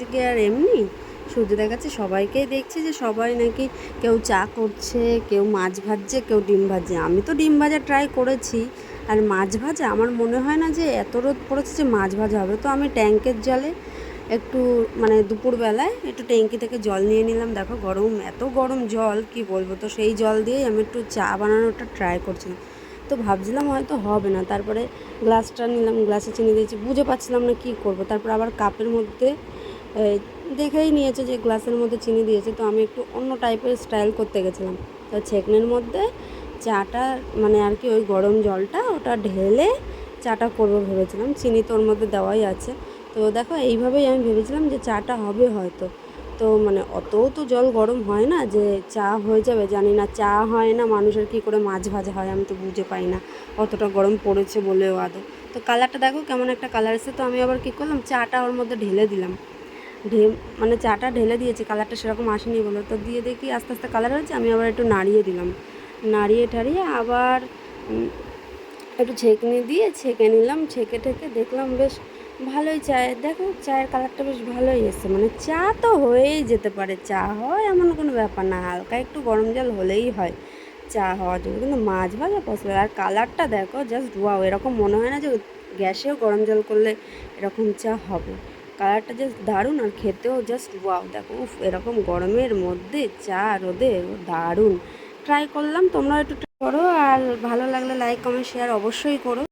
আজকে আর এমনি? সূর্য দেখাচ্ছে, সবাইকেই দেখছি যে সবাই নাকি কেউ চা করছে, কেউ মাছ ভাজছে, কেউ ডিম ভাজছে। আমি তো ডিম ভাজা ট্রাই করেছি, আর মাছ ভাজা আমার মনে হয় না যে এত রোদ পড়েছে যে মাছ ভাজা হবে। তো আমি ট্যাঙ্কের জলে একটু মানে দুপুরবেলায় একটু ট্যাঙ্কি থেকে জল নিয়ে নিলাম। দেখো গরম, এত গরম জল, কি বলব? তো সেই জল দিয়েই আমি একটু চা বানানোটা ট্রাই করছিলাম তো ভাবছিলাম হয়তো হবে না, তারপরে গ্লাসটা নিলাম গ্লাসে চিনি দিয়েছি, বুঝে পাচ্ছিলাম না কী করব। তারপর আবার কাপের মধ্যে দেখেই নিয়েছে যে গ্লাসের মধ্যে চিনি দিয়েছে, তো আমি একটু অন্য টাইপের স্টাইল করতে গেছিলাম। তো ছেকনের মধ্যে চাটা মানে আর কি ওই গরম জলটা ওটা ঢেলে চাটা করব ভেবেছিলাম, চিনি তো ওর মধ্যে দেওয়াই আছে। তো দেখো, এইভাবেই আমি ভেবেছিলাম যে চাটা হবে হয়তো। তো মানে অতও তো জল গরম হয় না যে চা হয়ে যাবে, জানি না চা হয় না, মানুষের কী করে মাছ ভাজা হয় আমি তো বুঝে পাই না, অতটা গরম পড়েছে বলেও আদৌ। তো কালারটা দেখো কেমন একটা কালার এসে তো আমি আবার কী করলাম, চাটা ওর মধ্যে ঢেলে দিলাম। ঢে মানে চাটা ঢেলে দিয়েছি, কালারটা সেরকম আসেনি বলে। তো দিয়ে দেখি আস্তে আস্তে কালার হয়েছে, আমি আবার একটু নাড়িয়ে দিলাম। নাড়িয়ে টাড়িয়ে আবার একটু ছেঁকনি দিয়ে ছেঁকে নিলাম, ছেঁকে ঠেকে দেখলাম বেশ ভালোই চায়ের, দেখো চায়ের কালারটা বেশ ভালোই এসছে। মানে চা তো হয়েই যেতে পারে, চা হয় এমন কোনো ব্যাপার না, হালকা একটু গরম জল হলেই হয়, চা হওয়ার জন্য। কিন্তু মাছ ভাজা পছন্দ আর কালারটা দেখো জাস্ট ওয়াও এরকম মনে হয় না যে গ্যাসেও গরম জল করলে এরকম চা হবে। কালারটা জাস্ট দারুণ আর খেতেও জাস্ট ওয়াও দেখো, উফ, এরকম গরমের মধ্যে চা, রোদে দারুণ। ট্রাই করলাম তোমরা একটু করো আর ভালো লাগলে লাইক কমেন্ট শেয়ার অবশ্যই করো।